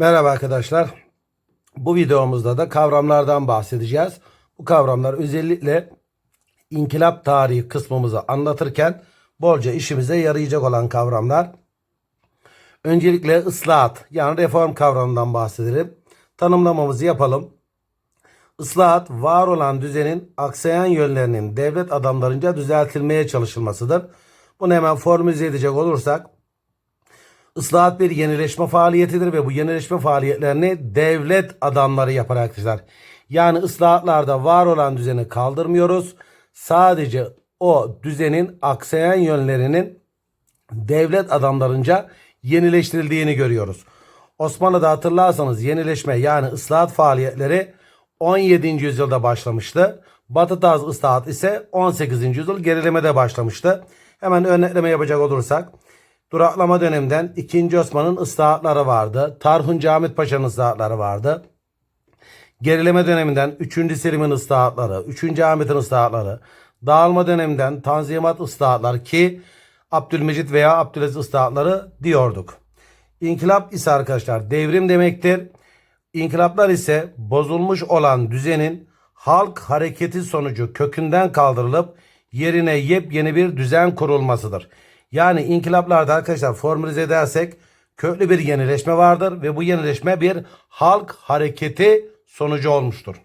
Merhaba arkadaşlar. Bu videomuzda da kavramlardan bahsedeceğiz. Bu kavramlar özellikle inkılap tarihi kısmımızı anlatırken bolca işimize yarayacak olan kavramlar. Öncelikle ıslahat yani reform kavramından bahsedelim. Tanımlamamızı yapalım. Islahat var olan düzenin aksayan yönlerinin devlet adamlarınca düzeltilmeye çalışılmasıdır. Bunu hemen formüle edecek olursak Islahat bir yenileşme faaliyetidir ve bu yenileşme faaliyetlerini devlet adamları yapar arkadaşlar. Yani ıslahatlarda var olan düzeni kaldırmıyoruz. Sadece o düzenin aksayan yönlerinin devlet adamlarınca yenileştirildiğini görüyoruz. Osmanlı'da hatırlarsanız yenileşme yani ıslahat faaliyetleri 17. yüzyılda başlamıştı. Batı tarzı ıslahat ise 18. yüzyıl gerilemede başlamıştı. Hemen örnekleme yapacak olursak Duraklama döneminden 2. Osman'ın ıslahatları vardı. Tarhun Camit Paşa'nın ıslahatları vardı. Gerileme döneminden 3. Selim'in ıslahatları, 3. Ahmet'in ıslahatları, dağılma döneminden Tanzimat ıslahatları ki Abdülmecit veya Abdülaziz ıslahatları diyorduk. İnkılap ise arkadaşlar devrim demektir. İnkılaplar ise bozulmuş olan düzenin halk hareketi sonucu kökünden kaldırılıp yerine yepyeni bir düzen kurulmasıdır. Yani inkılaplarda arkadaşlar formülize edersek köklü bir yenileşme vardır ve bu yenileşme bir halk hareketi sonucu olmuştur.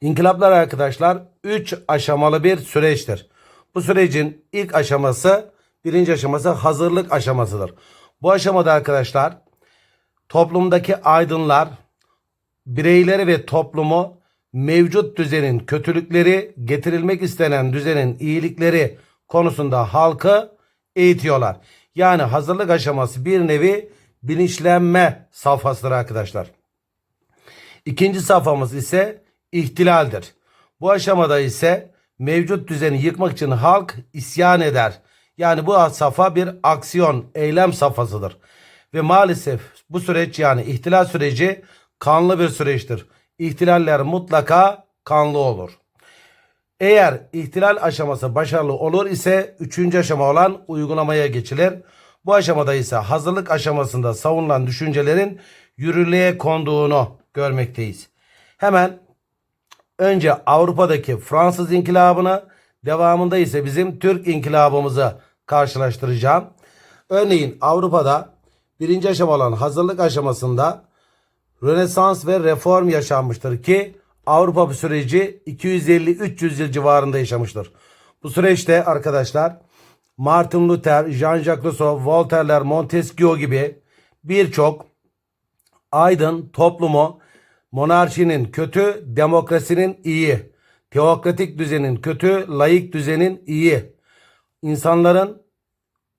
İnkılaplar arkadaşlar 3 aşamalı bir süreçtir. Bu sürecin ilk aşaması birinci aşaması hazırlık aşamasıdır. Bu aşamada arkadaşlar toplumdaki aydınlar bireyleri ve toplumu mevcut düzenin kötülükleri getirilmek istenen düzenin iyilikleri konusunda halkı eğitiyorlar. Yani hazırlık aşaması bir nevi bilinçlenme safhasıdır arkadaşlar. İkinci safhamız ise ihtilaldir. Bu aşamada ise mevcut düzeni yıkmak için halk isyan eder. Yani bu safha bir aksiyon, eylem safhasıdır. Ve maalesef bu süreç yani ihtilal süreci kanlı bir süreçtir. İhtilaller mutlaka kanlı olur. Eğer ihtilal aşaması başarılı olur ise üçüncü aşama olan uygulamaya geçilir. Bu aşamada ise hazırlık aşamasında savunulan düşüncelerin yürürlüğe konduğunu görmekteyiz. Hemen önce Avrupa'daki Fransız inkılabını devamında ise bizim Türk inkılabımızı karşılaştıracağım. Örneğin Avrupa'da birinci aşama olan hazırlık aşamasında Rönesans ve reform yaşanmıştır ki Avrupa bu süreci 250-300 yıl civarında yaşamıştır. Bu süreçte arkadaşlar Martin Luther, Jean-Jacques Rousseau, Voltaire'ler, Montesquieu gibi birçok aydın toplumu monarşinin kötü, demokrasinin iyi, teokratik düzenin kötü, layık düzenin iyi, insanların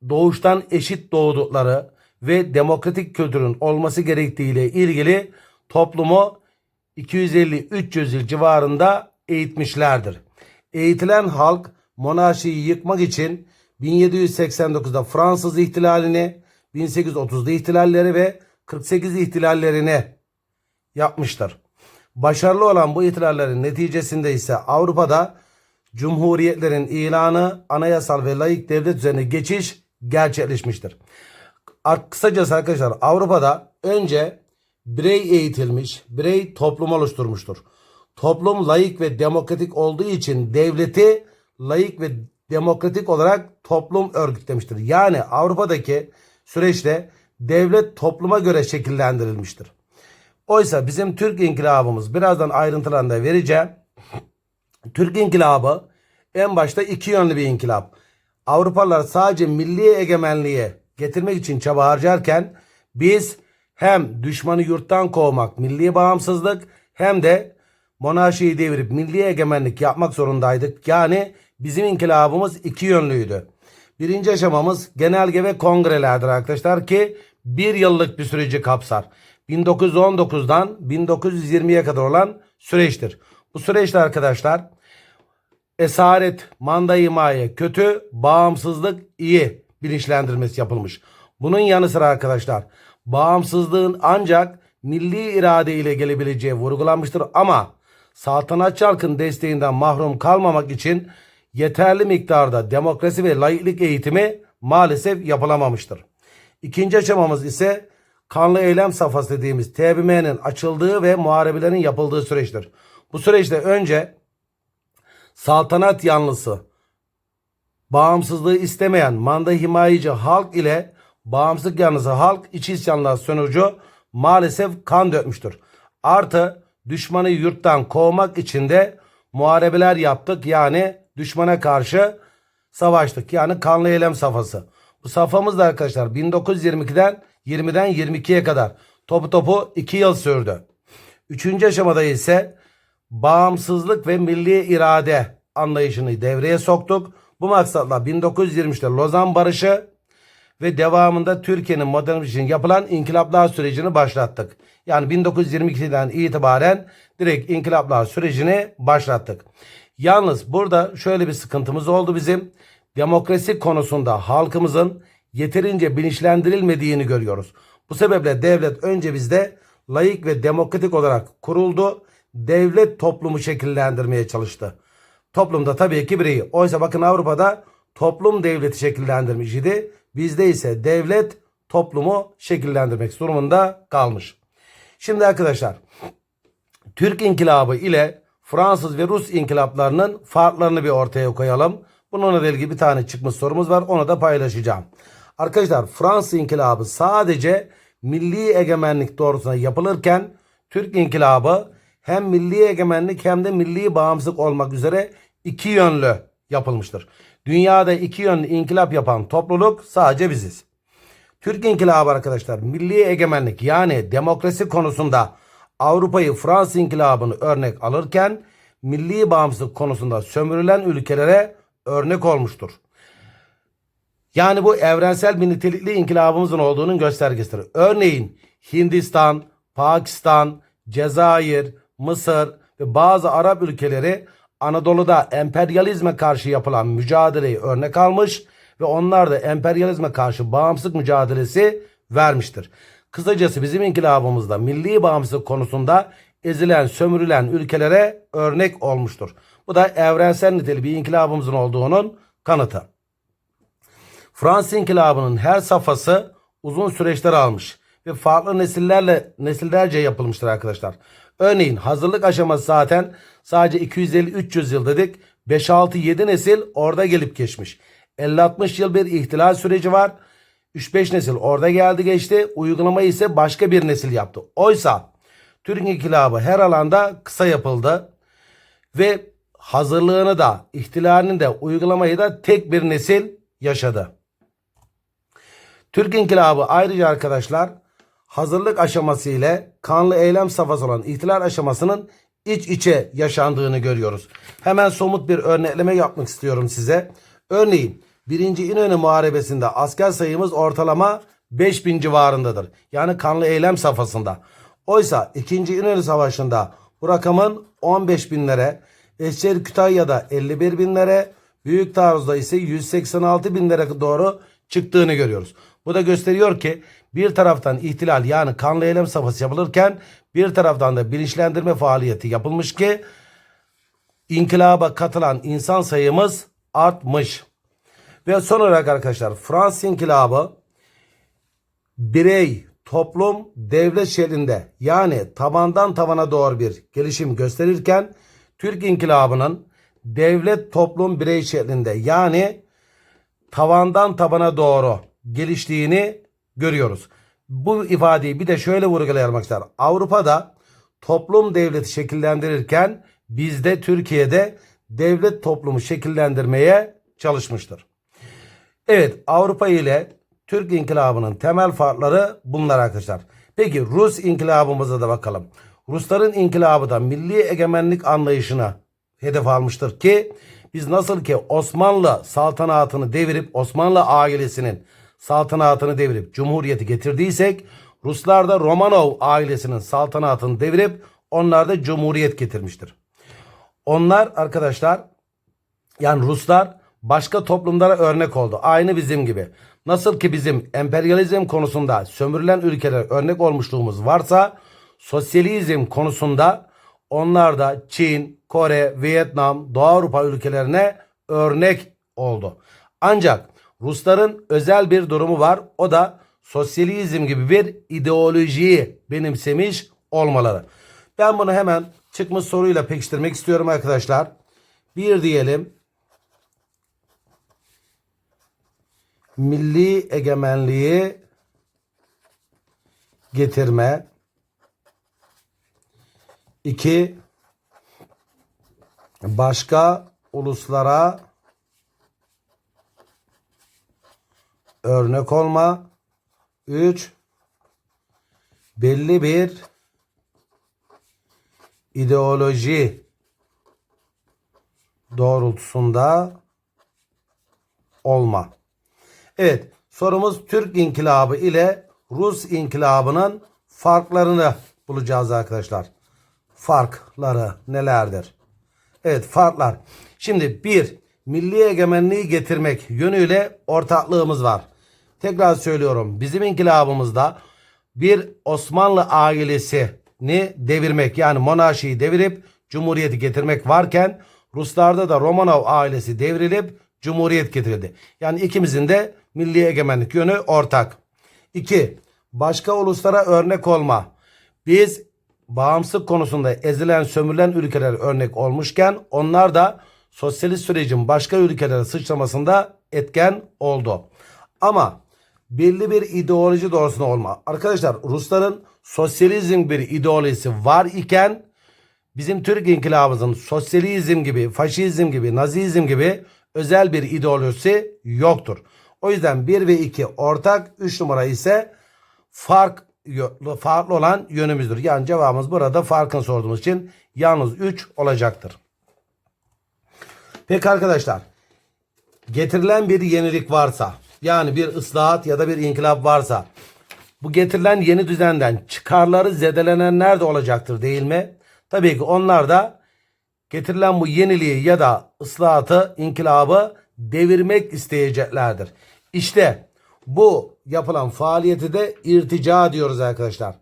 doğuştan eşit doğdukları ve demokratik kültürün olması gerektiğiyle ilgili toplumu 250-300 yıl civarında eğitmişlerdir. Eğitilen halk monarşiyi yıkmak için 1789'da Fransız ihtilalini, 1830'da ihtilalleri ve 48 ihtilallerini yapmıştır. Başarılı olan bu ihtilallerin neticesinde ise Avrupa'da cumhuriyetlerin ilanı, anayasal ve layık devlet üzerine geçiş gerçekleşmiştir. Kısacası arkadaşlar Avrupa'da önce birey eğitilmiş, birey toplum oluşturmuştur. Toplum layık ve demokratik olduğu için devleti layık ve demokratik olarak toplum örgütlemiştir. Yani Avrupa'daki süreçte devlet topluma göre şekillendirilmiştir. Oysa bizim Türk inkılabımız birazdan ayrıntılarında vereceğim. Türk inkılabı en başta iki yönlü bir inkılap. Avrupalılar sadece milli egemenliğe getirmek için çaba harcarken biz hem düşmanı yurttan kovmak, milli bağımsızlık hem de monarşiyi devirip milli egemenlik yapmak zorundaydık. Yani bizim inkılabımız iki yönlüydü. Birinci aşamamız genelge ve kongrelerdir arkadaşlar ki bir yıllık bir süreci kapsar. 1919'dan 1920'ye kadar olan süreçtir. Bu süreçte arkadaşlar esaret, manda himaye kötü, bağımsızlık iyi bilinçlendirmesi yapılmış. Bunun yanı sıra arkadaşlar bağımsızlığın ancak milli irade ile gelebileceği vurgulanmıştır ama saltanatçı halkın desteğinden mahrum kalmamak için yeterli miktarda demokrasi ve layıklık eğitimi maalesef yapılamamıştır. İkinci aşamamız ise kanlı eylem safhası dediğimiz TBMM'nin açıldığı ve muharebelerin yapıldığı süreçtir. Bu süreçte önce saltanat yanlısı, bağımsızlığı istemeyen manda himayeci halk ile bağımsızlık yanlısı halk iç isyanlar sonucu maalesef kan dökmüştür. Artı düşmanı yurttan kovmak için de muharebeler yaptık yani düşmana karşı savaştık yani kanlı eylem safhası. Bu safhamız da arkadaşlar 1922'den 20'den 22'ye kadar topu topu 2 yıl sürdü. Üçüncü aşamada ise bağımsızlık ve milli irade anlayışını devreye soktuk. Bu maksatla 1923'te Lozan Barışı ve devamında Türkiye'nin modernizmi için yapılan inkılaplar sürecini başlattık. Yani 1922'den itibaren direkt inkılaplar sürecini başlattık. Yalnız burada şöyle bir sıkıntımız oldu bizim. Demokrasi konusunda halkımızın yeterince bilinçlendirilmediğini görüyoruz. Bu sebeple devlet önce bizde layık ve demokratik olarak kuruldu. Devlet toplumu şekillendirmeye çalıştı. Toplumda tabii ki bireyi. Oysa bakın Avrupa'da toplum devleti şekillendirmiş idi. Bizde ise devlet toplumu şekillendirmek durumunda kalmış. Şimdi arkadaşlar Türk İnkılabı ile Fransız ve Rus inkılaplarının farklarını bir ortaya koyalım. Bununla ilgili bir tane çıkmış sorumuz var. Onu da paylaşacağım. Arkadaşlar Fransız İnkılabı sadece milli egemenlik doğrultusunda yapılırken Türk İnkılabı hem milli egemenlik hem de milli bağımsızlık olmak üzere iki yönlü yapılmıştır. Dünyada iki yönlü inkılap yapan topluluk sadece biziz. Türk İnkılabı arkadaşlar milli egemenlik yani demokrasi konusunda Avrupa'yı Fransız İnkılabı'nı örnek alırken milli bağımsızlık konusunda sömürülen ülkelere örnek olmuştur. Yani bu evrensel bir nitelikli inkılabımızın olduğunun göstergesidir. Örneğin Hindistan, Pakistan, Cezayir, Mısır ve bazı Arap ülkeleri Anadolu'da emperyalizme karşı yapılan mücadeleyi örnek almış ve onlar da emperyalizme karşı bağımsızlık mücadelesi vermiştir. Kısacası bizim inkılabımızda milli bağımsızlık konusunda ezilen, sömürülen ülkelere örnek olmuştur. Bu da evrensel niteli bir inkılabımızın olduğunun kanıtı. Fransız İnkılabı'nın her safhası uzun süreçler almış ve farklı nesillerle nesillerce yapılmıştır arkadaşlar. Örneğin hazırlık aşaması zaten sadece 250-300 yıl dedik. 5-6-7 nesil orada gelip geçmiş. 50-60 yıl bir ihtilal süreci var. 3-5 nesil orada geldi geçti. Uygulama ise başka bir nesil yaptı. Oysa Türk İnkılabı her alanda kısa yapıldı. Ve hazırlığını da ihtilalini de uygulamayı da tek bir nesil yaşadı. Türk İnkılabı ayrıca arkadaşlar hazırlık aşaması ile kanlı eylem safhası olan ihtilal aşamasının iç içe yaşandığını görüyoruz. Hemen somut bir örnekleme yapmak istiyorum size. Örneğin 1. İnönü Muharebesi'nde asker sayımız ortalama 5000 civarındadır. Yani kanlı eylem safhasında. Oysa 2. İnönü Savaşı'nda bu rakamın 15 binlere, Eskişehir Kütahya'da 51 binlere, Büyük Taarruz'da ise 186 binlere doğru çıktığını görüyoruz. Bu da gösteriyor ki bir taraftan ihtilal yani kanlı eylem safhası yapılırken bir taraftan da bilinçlendirme faaliyeti yapılmış ki inkılaba katılan insan sayımız artmış. Ve son olarak arkadaşlar Fransız inkılabı birey, toplum, devlet şeklinde yani tabandan tavana doğru bir gelişim gösterirken Türk inkılabının devlet, toplum, birey şeklinde yani tavandan tabana doğru geliştiğini görüyoruz. Bu ifadeyi bir de şöyle vurgulayalım arkadaşlar. Avrupa'da toplum devleti şekillendirirken bizde Türkiye'de devlet toplumu şekillendirmeye çalışmıştır. Evet Avrupa ile Türk inkılabının temel farkları bunlar arkadaşlar. Peki Rus inkılabımıza da bakalım. Rusların inkılabı da milli egemenlik anlayışına hedef almıştır ki biz nasıl ki Osmanlı saltanatını devirip Osmanlı ailesinin saltanatını devirip cumhuriyeti getirdiysek Ruslar da Romanov ailesinin saltanatını devirip onlar da cumhuriyet getirmiştir. Onlar arkadaşlar yani Ruslar başka toplumlara örnek oldu. Aynı bizim gibi. Nasıl ki bizim emperyalizm konusunda sömürülen ülkeler örnek olmuşluğumuz varsa sosyalizm konusunda onlar da Çin, Kore, Vietnam, Doğu Avrupa ülkelerine örnek oldu. Ancak Rusların özel bir durumu var. O da sosyalizm gibi bir ideolojiyi benimsemiş olmaları. Ben bunu hemen çıkmış soruyla pekiştirmek istiyorum arkadaşlar. Bir diyelim. Milli egemenliği getirme. 2 başka uluslara örnek olma. 3 belli bir ideoloji doğrultusunda olma. Evet, sorumuz Türk İnkılabı ile Rus İnkılabı'nın farklarını bulacağız arkadaşlar. Farkları nelerdir? Evet, farklar. Şimdi bir, milli egemenliği getirmek yönüyle ortaklığımız var. Tekrar söylüyorum. Bizim inkılabımızda bir Osmanlı ailesini devirmek yani monarşiyi devirip cumhuriyeti getirmek varken Ruslarda da Romanov ailesi devrilip cumhuriyet getirildi. Yani ikimizin de milli egemenlik yönü ortak. 2. Başka uluslara örnek olma. Biz bağımsızlık konusunda ezilen sömürülen ülkeler örnek olmuşken onlar da sosyalist sürecin başka ülkelere sıçramasında etken oldu. Ama belli bir ideoloji doğrusunda olma. Arkadaşlar Rusların sosyalizm bir ideolojisi var iken bizim Türk inkılabımızın sosyalizm gibi, faşizm gibi, nazizm gibi özel bir ideolojisi yoktur. O yüzden 1 ve 2 ortak, 3 numara ise fark farklı olan yönümüzdür. Yani cevabımız burada farkın sorduğumuz için yalnız 3 olacaktır. Peki arkadaşlar getirilen bir yenilik varsa yani bir ıslahat ya da bir inkılap varsa bu getirilen yeni düzenden çıkarları zedelenenler de olacaktır değil mi? Tabii ki onlar da getirilen bu yeniliği ya da ıslahatı, inkılabı devirmek isteyeceklerdir. İşte bu yapılan faaliyeti de irtica diyoruz arkadaşlar.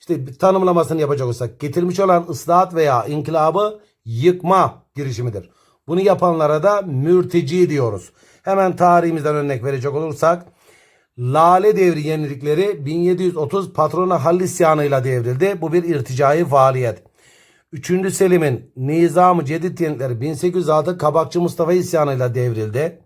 İşte bir tanımlamasını yapacak olsak getirmiş olan ıslahat veya inkılabı yıkma girişimidir. Bunu yapanlara da mürteci diyoruz. Hemen tarihimizden örnek verecek olursak Lale devri yenilikleri 1730 patrona Halil isyanıyla devrildi. Bu bir irticai faaliyet. 3. Selim'in Nizam-ı Cedid yenilikleri 1806 Kabakçı Mustafa isyanıyla devrildi.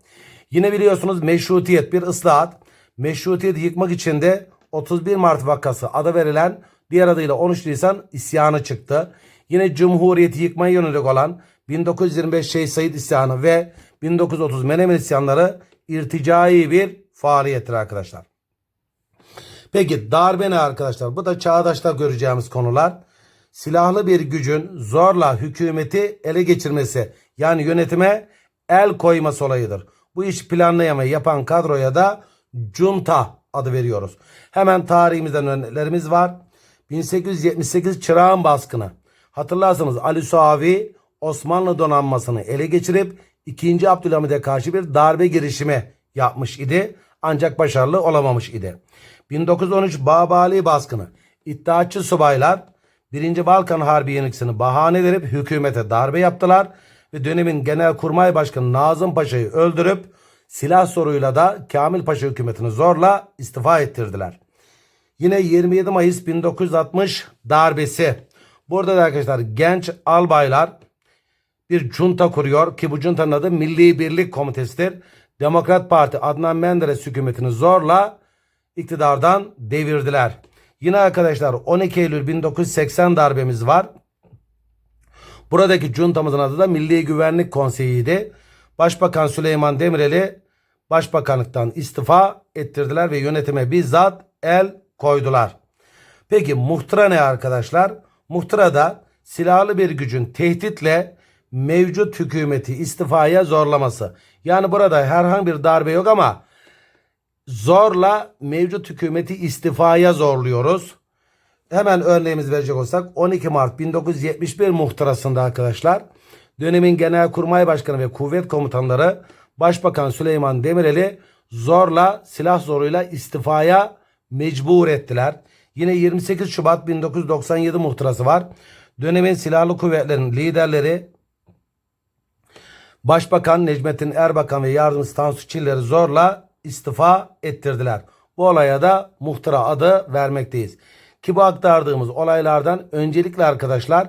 Yine biliyorsunuz meşrutiyet bir ıslahat. Meşrutiyeti yıkmak için de 31 Mart vakası adı verilen diğer adıyla 13 Nisan isyanı çıktı. Yine Cumhuriyeti yıkmaya yönelik olan 1925 Şeyh Said isyanı ve 1930 Menemen isyanları irticai bir faaliyettir arkadaşlar. Peki darbe ne arkadaşlar? Bu da çağdaşta göreceğimiz konular. Silahlı bir gücün zorla hükümeti ele geçirmesi yani yönetime el koyması olayıdır. Bu iş planlayamayı yapan kadroya da junta adı veriyoruz. Hemen tarihimizden örneklerimiz var. 1878 Çırağan baskını. Hatırlarsanız Ali Suavi Osmanlı donanmasını ele geçirip 2. Abdülhamid'e karşı bir darbe girişimi yapmış idi. Ancak başarılı olamamış idi. 1913 Babali baskını. İttihatçı subaylar 1. Balkan Harbi yenilgisini bahane edip hükümete darbe yaptılar ve dönemin Genelkurmay Başkanı Nazım Paşa'yı öldürüp silah soruyla da Kamil Paşa hükümetini zorla istifa ettirdiler. Yine 27 Mayıs 1960 darbesi. Burada da arkadaşlar genç albaylar bir junta kuruyor ki bu juntanın adı Milli Birlik Komitesi'dir. Demokrat Parti Adnan Menderes hükümetini zorla iktidardan devirdiler. Yine arkadaşlar 12 Eylül 1980 darbemiz var. Buradaki juntamızın adı da Milli Güvenlik Konseyi'ydi. Başbakan Süleyman Demirel'i başbakanlıktan istifa ettirdiler ve yönetime bizzat el koydular. Peki muhtıra ne arkadaşlar? Muhtıra da silahlı bir gücün tehditle mevcut hükümeti istifaya zorlaması. Yani burada herhangi bir darbe yok ama zorla mevcut hükümeti istifaya zorluyoruz. Hemen örneğimiz verecek olsak 12 Mart 1971 muhtırasında arkadaşlar dönemin Genelkurmay Başkanı ve kuvvet komutanları Başbakan Süleyman Demirel'i zorla silah zoruyla istifaya mecbur ettiler. Yine 28 Şubat 1997 muhtırası var. Dönemin silahlı kuvvetlerin liderleri Başbakan Necmettin Erbakan ve yardımcısı Tansu Çiller'i zorla istifa ettirdiler. Bu olaya da muhtıra adı vermekteyiz. Ki bu aktardığımız olaylardan öncelikle arkadaşlar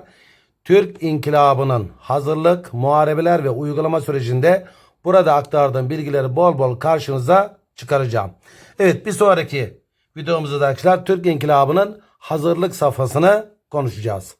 Türk İnkılabı'nın hazırlık, muharebeler ve uygulama sürecinde burada aktardığım bilgileri bol bol karşınıza çıkaracağım. Evet bir sonraki videomuzda da arkadaşlar Türk İnkılabı'nın hazırlık safhasını konuşacağız.